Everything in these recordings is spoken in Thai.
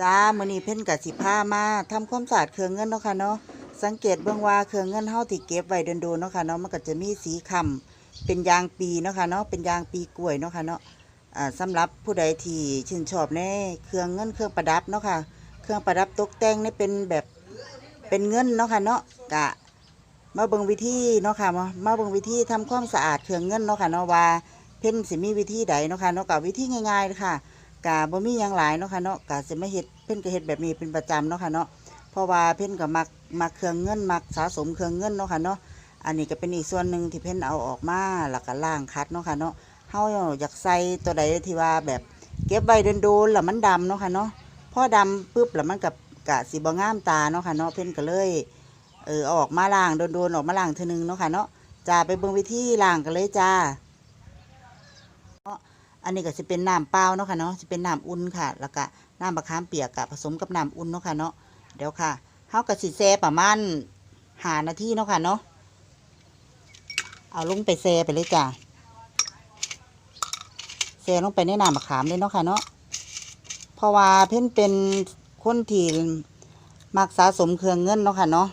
จ้ามือนี้เพ่นก็สิพามาทำความสะอาดเครื่องเงินเนาะค่ะเนาะสังเกตเบิ่งว่าเครื่องเงินเฮาที่เก็บไว้โดนๆเนาะค่ะเนาะมันก็จะมีสีค้ำเป็นยางปีเนาะค่ะเนาะเป็นยางปีกล้วยเนาะค่ะเนาะอ่าสำหรับผู้ใดที่ชื่นชอบในเครื่องเงินเครื่องประดับเนาะค่ะเครื่องประดับตกแต่งนี่เป็นแบบเป็นเงินเนาะค่ะเนาะกะมาเบิ่งวิธีเนาะค่ะมามาเบิ่งวิธีทำความสะอาดเครื่องเงินเนาะค่ะเนาะว่าเพ่นสิมีวิธีใดเนาะค่ะเนาะก็วิธีง่ายๆเลยค่ะ กะบ่มีหยังหลายเนาะค่ะเนาะกะสิมาเฮ็ดเพิ่นก็เฮ็ดแบบนี้เป็นประจำเนาะค่ะเนาะเพราะว่าเพิ่นก็มักมักเครื่องเงินมักสะสมเครื่องเงินเนาะค่ะเนาะอันนี้ก็เป็นอีกส่วนหนึ่งที่เพิ่นเอาออกมาแล้วก็ล้างคัดเนาะค่ะเนาะเฮาอยากใส่ตัวใดที่ว่าแบบเก็บไว้โดนๆแล้วมันดำเนาะค่ะเนาะพอดำปุ๊บแล้วมันก็กะสิบ่งามตาเนาะค่ะเนาะเพิ่นก็เลยเออออกมาล้างโดนๆออกมาล้างเทื่อนึงเนาะค่ะเนาะจ้าไปเบิ่งวิธีล้างกันเลยจ้า อันนี้ก็จะเป็นน้ำเปล่าเนาะค่ะเนาะจะเป็นน้ำอุ่นค่ะ แล้วก็น้ำมะขามเปียกกับผสมกับน้ำอุ่นเนาะค่ะเนาะเดี๋ยวค่ะเฮาก็สิแซ่ประมาณหานาทีเนาะค่ะเนาะเอาลงไปแซ่ไปเลยจ้ะแซ่ลงไปในน้ำมะขามเลยเนาะค่ะเนาะเพราะว่าเพิ่นเป็นคนที่มักสะสมเครื่องเงินเนาะค่ะเนาะ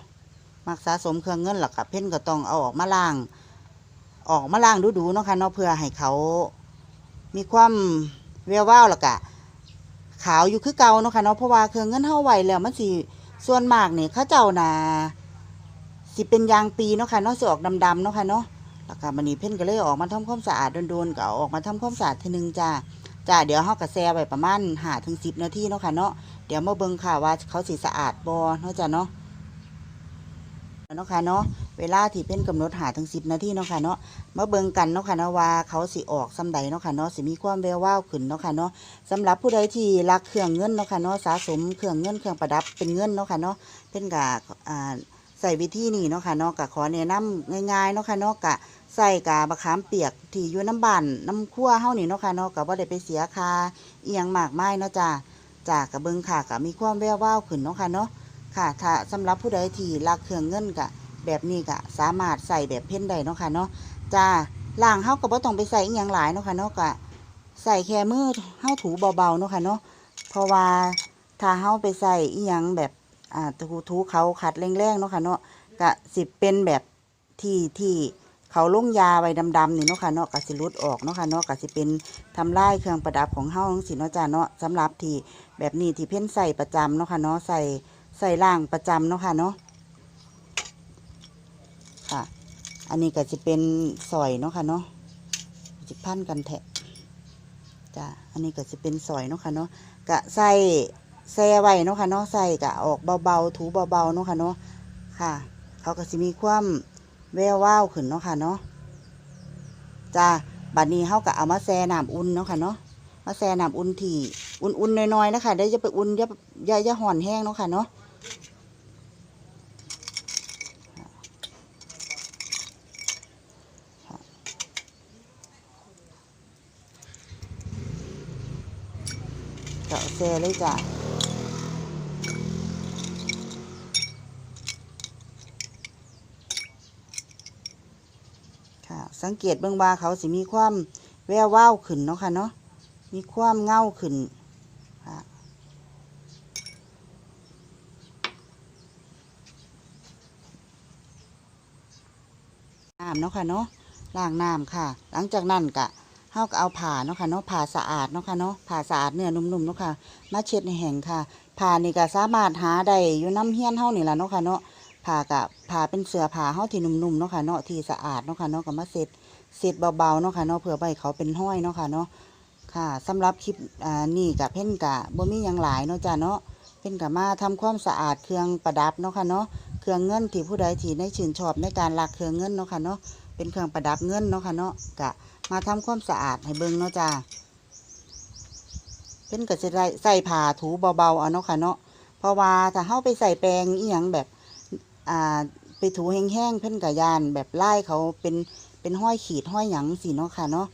มักสะสมเครื่องเงินหลักกับเพิ่นก็ต้องเอาออกมาล้าง ออกมาล้างดูๆเนาะค่ะเนาะเพื่อให้เขา มีความแวววาวแล้วก็ขาวอยู่คือเก่าเนาะค่ะเนาะเพราะว่าเครื่องเงินเฮาไว้แล้วมันสิส่วนมากนี่เขาเจ้าน่ะสิเป็นยางปีเนาะค่ะเนาะสิออกดำๆเนาะค่ะเนาะแล้วก็มันนี้เพิ่นก็เลยออกมาทำความสะอาดโดนๆก็ออกมาทำความสะอาดทีนึงจ้าจ้าเดี๋ยวเฮาก็แช่ไว้ประมาณ5ถึง10นาทีเนาะค่ะเนาะเดี๋ยวมาเบิ่งค่ะว่าเขาสิสะอาดบ่เนาะจ้าเนาะเนาะค่ะเนาะ เวลาที่เพิ่นกำหนดหาถึง10นาทีเนาะค่ะเนาะมาเบิ่งกันเนาะค่ะเนาะว่าเขาสิออกซำใดเนาะค่ะเนาะสิมีความแวววาวขึ้นเนาะค่ะเนาะสำหรับผู้ใดที่รักเครื่องเงินเนาะค่ะเนาะสะสมเครื่องเงินเครื่องประดับเป็นเงินเนาะค่ะเนาะเพิ่นก็อ่าใส่วิธีนี้เนาะค่ะเนาะก็ขอแนะนำง่ายๆเนาะค่ะเนาะก็ใส่กาบะขามเปียกที่อยู่น้ำบ้านน้ำคั่วเฮานี่เนาะค่ะเนาะก็บ่ได้ไปเสียค่าอียงมากมายเนาะจ้าจาก็เบิ่งค่ะก็มีความแวววาวขึ้นเนาะค่ะเนาะค่ะถ้าสำหรับผู้ใดที่รักเครื่องเงินก็ แบบนี้ก็สามารถใส่แบบเพ่นได้เนาะค่ะเนาะจ้าล่างเฮาก็บ่ต้องไปใส่อีหยังหลายเนาะค่ะเนาะก็ใส่แค่มือเฮาถูเบาๆเนาะค่ะเนาะเพราะว่าถ้าเฮาไปใส่อีหยังแบบอ่าถูถูเขาขัดแรงๆเนาะค่ะเนาะก็สิเป็นแบบที่ที่เขาลงยาไว้ดำๆนี่เนาะค่ะเนาะก็สิลุดออกเนาะค่ะเนาะก็สิเป็นทำลายเครื่องประดับของเฮาจังซี่เนาะจ้าเนาะสำหรับที่แบบนี้ที่เพิ่นใส่ประจำเนาะค่ะเนาะใส่ใส่ล่างประจำเนาะค่ะเนาะ ค่ะ อันนี้ก็จะเป็นซอยเนาะค่ะเนาะจะพันกันแทะจ้ะอันนี้ก็จะเป็นซอยเนาะค่ะเนาะกะใส่แซ่ไว้เนาะค่ะเนาะใส่กะออกเบาๆถูเบาๆเนาะค่ะเนาะค่ะ เขาก็จะมีความแวววาวขึ้นเนาะค่ะเนาะจ้าบัดนี้เขาก็เอามาแซ่น้ำอุ่นเนาะค่ะเนาะมาแซ่น้ำอุ่นที่อุ่นๆน้อยๆนะคะได้จะไปอุ่นย่าอย่าอย่าห่อนแห้งเนาะค่ะเนาะ เจาะแซ่เลยจ้ะค่ะสังเกตเบื้องว่าเขาสิมีความแวววาวขึ้นเนาะค่ะเนาะมีความเงาขึ้นค่ะน้ำเนาะค่ะเนาะล้างน้ำค่ะ หลังจากนั้นกะ เฮาก็เอาผ่าเนาะค่ะเนาะผ่าสะอาดเนาะค่ะเนาะผ่าสะอาดเนื้อนุ่มๆเนาะค่ะมาเช็ดในแห้งค่ะผ่านี่ก็สามารถหาได้อยู่น้ำเฮี้ยนเฮานี่ล่ะเนาะค่ะเนาะผ่ากะผ่าเป็นเสือผ้าเฮาที่นุ่มๆเนาะค่ะเนาะที่สะอาดเนาะค่ะเนาะก็มาเช็ดเช็ดเบาๆเนาะค่ะเนาะเพื่อให้เขาเป็นห้อยเนาะค่ะเนาะค่ะสำหรับคลิปอ่านี่กะเพ่นกะบ่มีหยังหลายเนาะจ้ะเนาะเพ่นกะมาทำความสะอาดเครื่องประดับเนาะค่ะเนาะเครื่องเงินที่ผู้ใดที่ได้ชื่นชอบในการรักเครื่องเงินเนาะค่ะเนาะเป็นเครื่องประดับเงินเนาะค่ะเนาะกะ มาทำความสะอาดให้เบิ่งเนาะจ้าเพิ่นก็จะได้ใส่ผ้าถูเบาๆเอาเนาะค่ะเนาะเพราะว่าถ้าเฮาไปใส่แปรงอีหยังแบบอ่าไปถูแห้งๆเพิ่นก็ยานแบบไล่เขาเป็นเป็นห้อยขีดห้อยหยังสิเนาะค่ะเนาะ